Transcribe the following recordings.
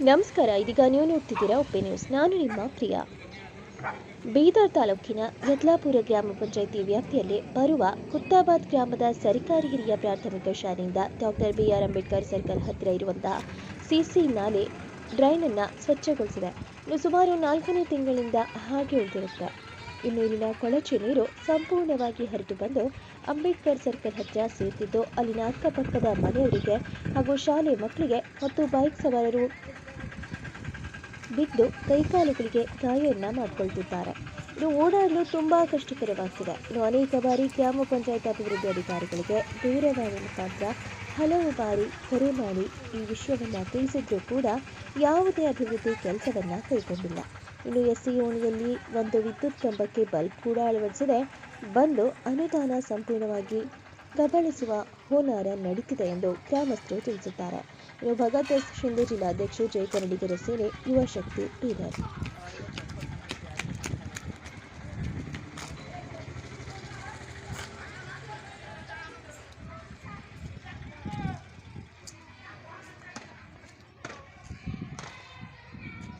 ನಮಸ್ಕಾರ, ಇದೀಗ ನೀವು ನೋಡ್ತಿದ್ದೀರಾ ಉಪ್ಪೆ ನ್ಯೂಸ್. ನಾನು ನಿಮ್ಮ ಪ್ರಿಯಾ. ಬೀದರ್ ತಾಲೂಕಿನ ಯದ್ಲಾಪುರ ಗ್ರಾಮ ಪಂಚಾಯಿತಿ ವ್ಯಾಪ್ತಿಯಲ್ಲಿ ಬರುವ ಕುತ್ತಾಬಾದ್ ಗ್ರಾಮದ ಸರ್ಕಾರಿ ಹಿರಿಯ ಪ್ರಾಥಮಿಕ ಶಾಲೆಯಿಂದ ಡಾಕ್ಟರ್ ಬಿಆರ್ ಅಂಬೇಡ್ಕರ್ ಸರ್ಕಲ್ ಹತ್ತಿರ ಇರುವಂತಹ ಸಿಸಿ ನಾಲೆ ಡ್ರೈನನ್ನು ಸ್ವಚ್ಛಗೊಳಿಸಿದೆ. ಇನ್ನು ಸುಮಾರು ನಾಲ್ಕನೇ ತಿಂಗಳಿಂದ ಹಾಗೆ ಉಳಿದಿರುತ್ತೆ. ಇಲ್ಲಿನ ಕೊಳಚೆ ನೀರು ಸಂಪೂರ್ಣವಾಗಿ ಹರಿದು ಬಂದು ಅಂಬೇಡ್ಕರ್ ಸರ್ಕಲ್ ಹತ್ತಿರ ಸೇರುತ್ತಿದ್ದು ಅಲ್ಲಿನ ಅಕ್ಕಪಕ್ಕದ ಮನೆಯವರಿಗೆ ಹಾಗೂ ಶಾಲೆ ಮಕ್ಕಳಿಗೆ ಮತ್ತು ಬೈಕ್ ಸವಾರರು ಬಿದ್ದು ಕೈಕಾಲುಗಳಿಗೆ ಗಾಯವನ್ನು ಮಾಡಿಕೊಳ್ತಿದ್ದಾರೆ. ಇದು ಓಡಾಡಲು ತುಂಬ ಕಷ್ಟಕರವಾಗ್ತಿದೆ. ಇನ್ನು ಅನೇಕ ಬಾರಿ ಗ್ರಾಮ ಪಂಚಾಯತ್ ಅಭಿವೃದ್ಧಿ ಅಧಿಕಾರಿಗಳಿಗೆ ದೂರವಾಣಿ ಮುಖಾಂತರ ಹಲವು ಬಾರಿ ಕರೆ ಮಾಡಿ ಈ ವಿಷಯವನ್ನು ತಿಳಿಸಿದ್ರೂ ಕೂಡ ಯಾವುದೇ ಅಭಿವೃದ್ಧಿ ಕೆಲಸವನ್ನು ಕೈಗೊಂಡಿಲ್ಲ. ಇನ್ನು ಎಸ್ ಸಿ ಓಣಿಯಲ್ಲಿ ಒಂದು ವಿದ್ಯುತ್ ಕಂಬಕ್ಕೆ ಬಲ್ಬ್ ಕೂಡ ಅಳವಡಿಸಿದೆ. ಬಂದು ಅನುದಾನ ಸಂಪೂರ್ಣವಾಗಿ ಕಬಳಿಸುವ ಹೋನಾರ ನಡೀತಿದೆ ಎಂದು ಗ್ರಾಮಸ್ಥರು ತಿಳಿಸುತ್ತಾರೆ ಇನ್ನು ಭಗತ್ ಎಸ್ ಶಿಂದೆ ಜಿಲ್ಲಾಧ್ಯಕ್ಷರು ಜಯ ಕನ್ನಡಿಗರ ಸೇನೆ ಯುವ ಶಕ್ತಿ ಬೀದರ್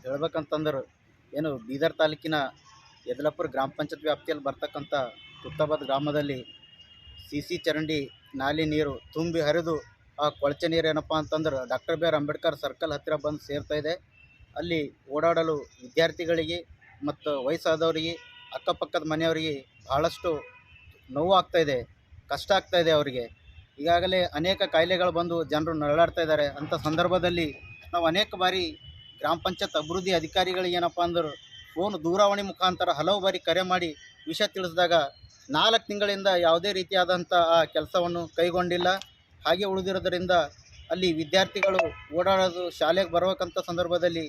ಹೇಳ್ಬೇಕಂತಂದ್ರೆ. ಏನು ಬೀದರ್ ತಾಲೂಕಿನ ಯದಲಾಪುರ ಗ್ರಾಮ ಪಂಚಾಯತ್ ವ್ಯಾಪ್ತಿಯಲ್ಲಿ ಬರ್ತಕ್ಕಂಥ ಕುತ್ತಾಬಾದ್ ಗ್ರಾಮದಲ್ಲಿ ಸಿ ಚರಂಡಿ ನಾಲಿ ನೀರು ತುಂಬಿ ಹರಿದು ಆ ಕೊಳಚೆ ನೀರು ಏನಪ್ಪ ಅಂತಂದ್ರೆ doctor B R Ambedkar circle ಹತ್ತಿರ ಬಂದು ಸೇರ್ತಾ ಇದೆ. ಅಲ್ಲಿ ಓಡಾಡಲು ವಿದ್ಯಾರ್ಥಿಗಳಿಗೆ ಮತ್ತು ವಯಸ್ಸಾದವರಿಗೆ, ಅಕ್ಕಪಕ್ಕದ ಮನೆಯವರಿಗೆ ಭಾಳಷ್ಟು ನೋವು ಇದೆ, ಕಷ್ಟ ಆಗ್ತಾ ಇದೆ ಅವರಿಗೆ. ಈಗಾಗಲೇ ಅನೇಕ ಕಾಯಿಲೆಗಳು ಬಂದು ಜನರು ನರಳಾಡ್ತಾ ಇದ್ದಾರೆ. ಅಂಥ ಸಂದರ್ಭದಲ್ಲಿ ನಾವು ಅನೇಕ ಬಾರಿ ಗ್ರಾಮ ಪಂಚಾಯತ್ ಅಭಿವೃದ್ಧಿ ಅಧಿಕಾರಿಗಳಿಗೆ ಏನಪ್ಪ ಅಂದ್ರೆ ಫೋನ್ ದೂರವಾಣಿ ಮುಖಾಂತರ ಹಲವು ಬಾರಿ ಕರೆ ಮಾಡಿ ವಿಷಯ ತಿಳಿಸಿದಾಗ ನಾಲ್ಕು ತಿಂಗಳಿಂದ ಯಾವುದೇ ರೀತಿಯಾದಂಥ ಆ ಕೆಲಸವನ್ನು ಕೈಗೊಂಡಿಲ್ಲ. ಹಾಗೆ ಉಳಿದಿರೋದರಿಂದ ಅಲ್ಲಿ ವಿದ್ಯಾರ್ಥಿಗಳು ಓಡಾಡೋದು ಶಾಲೆಗೆ ಬರ್ಬೇಕಂತ ಸಂದರ್ಭದಲ್ಲಿ